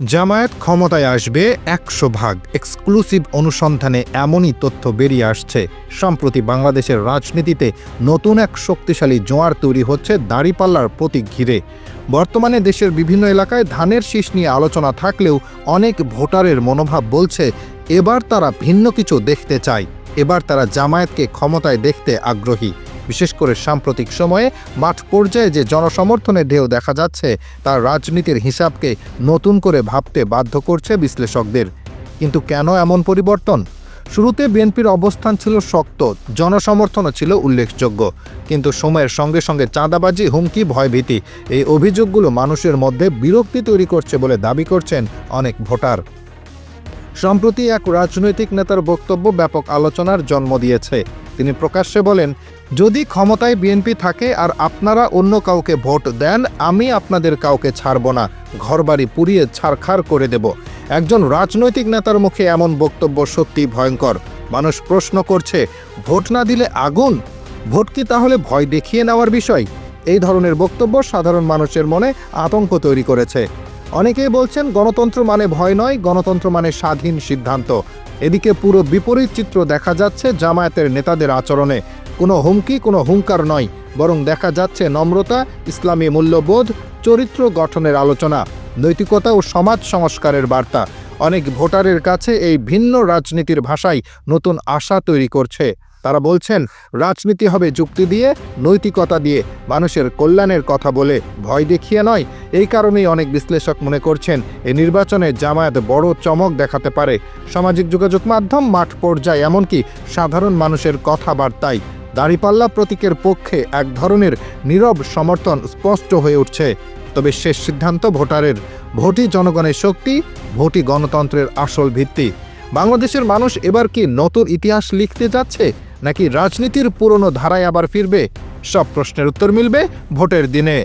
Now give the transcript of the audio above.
জামায়াত ক্ষমতায় আসবে একশো ভাগ। এক্সক্লুসিভ অনুসন্ধানে এমনই তথ্য বেরিয়ে আসছে। সম্প্রতি বাংলাদেশের রাজনীতিতে নতুন এক শক্তিশালী জোয়ার তৈরি হচ্ছে দাড়িপাল্লার প্রতীক ঘিরে। বর্তমানে দেশের বিভিন্ন এলাকায় ধানের শীষ নিয়ে আলোচনা থাকলেও অনেক ভোটারের মনোভাব বলছে, এবার তারা ভিন্ন কিছু দেখতে চায়। এবার তারা জামায়াতকে ক্ষমতায় দেখতে আগ্রহী। বিশেষ করে সাম্প্রতিক সময়ে মাঠ পর্যায়ে যে জনসমর্থনের ঢেউ দেখা যাচ্ছে তার রাজনীতির হিসাবকে নতুন করে ভাবতে বাধ্য করছে বিশ্লেষকদের। কিন্তু কেন এমন পরিবর্তন? শুরুতে বিএনপির অবস্থান ছিল শক্ত, জনসমর্থনও ছিল উল্লেখযোগ্য। কিন্তু সময়ের সঙ্গে সঙ্গে চাঁদাবাজি, হুমকি, ভয়ভীতি, এই অভিযোগগুলো মানুষের মধ্যে বিরক্তি তৈরি করছে বলে দাবি করছেন অনেক ভোটার। সম্প্রতি এক রাজনৈতিক নেতার বক্তব্য ব্যাপক আলোচনার জন্ম দিয়েছে। তিনি প্রকাশ্যে বলেন, যদি ক্ষমতায় বিএনপি থাকে আর আপনারা অন্য কাউকে ভোট দেন, আমি আপনাদের কাউকে ছাড়ব না। ঘরবাড়ি পুড়িয়ে ছারখার করে দেব। একজন রাজনৈতিক নেতার মুখে এমন বক্তব্য সত্যি ভয়ঙ্কর। মানুষ প্রশ্ন করছে, ভোট না দিলে আগুন? ভোট কি তাহলে ভয় দেখিয়ে নেওয়ার বিষয়? এই ধরনের বক্তব্য সাধারণ মানুষের মনে আতঙ্ক তৈরি করেছে। অনেকেই বলছেন গণতন্ত্র মানে ভয় নয়, গণতন্ত্র মানে স্বাধীন সিদ্ধান্ত। এদিকে পুরো বিপরীত চিত্র দেখা যাচ্ছে জামায়াতের নেতাদের আচরণে। কোনো হুমকি, কোনো হুঙ্কার নয়, বরং দেখা যাচ্ছে নম্রতা, ইসলামী মূল্যবোধ, চরিত্র গঠনের আলোচনা, নৈতিকতা ও সমাজ সংস্কারের বার্তা। অনেক ভোটারের কাছে এই ভিন্ন রাজনীতির ভাষায় নতুন আশা তৈরি করছে। তারা বলছেন, রাজনীতি হবে যুক্তি দিয়ে, নৈতিকতা দিয়ে, মানুষের কল্যাণের কথা বলে। ভয় দেখিয়ে নয়, এই কারণেই অনেক বিশ্লেষক মনে করছেন এই নির্বাচনে জামায়াত বড় চমক দেখাতে পারে। সামাজিক যোগাযোগ মাধ্যম মাঠ পর্যায়ে, এমনকি সাধারণ মানুষের কথাবার্তায়। দাঁড়িপাল্লা প্রতীকের পক্ষে এক ধরনের নীরব সমর্থন স্পষ্ট হয়ে উঠছে। তবে শেষ সিদ্ধান্ত ভোটারের। ভোটই জনগণের শক্তি, ভোটই গণতন্ত্রের আসল ভিত্তি। বাংলাদেশের মানুষ এবার কি নতুন ইতিহাস লিখতে যাচ্ছে? নাকি রাজনীতির পুরনো ধারায় আবার ফিরবে? সব প্রশ্নের উত্তর মিলবে ভোটের দিনে।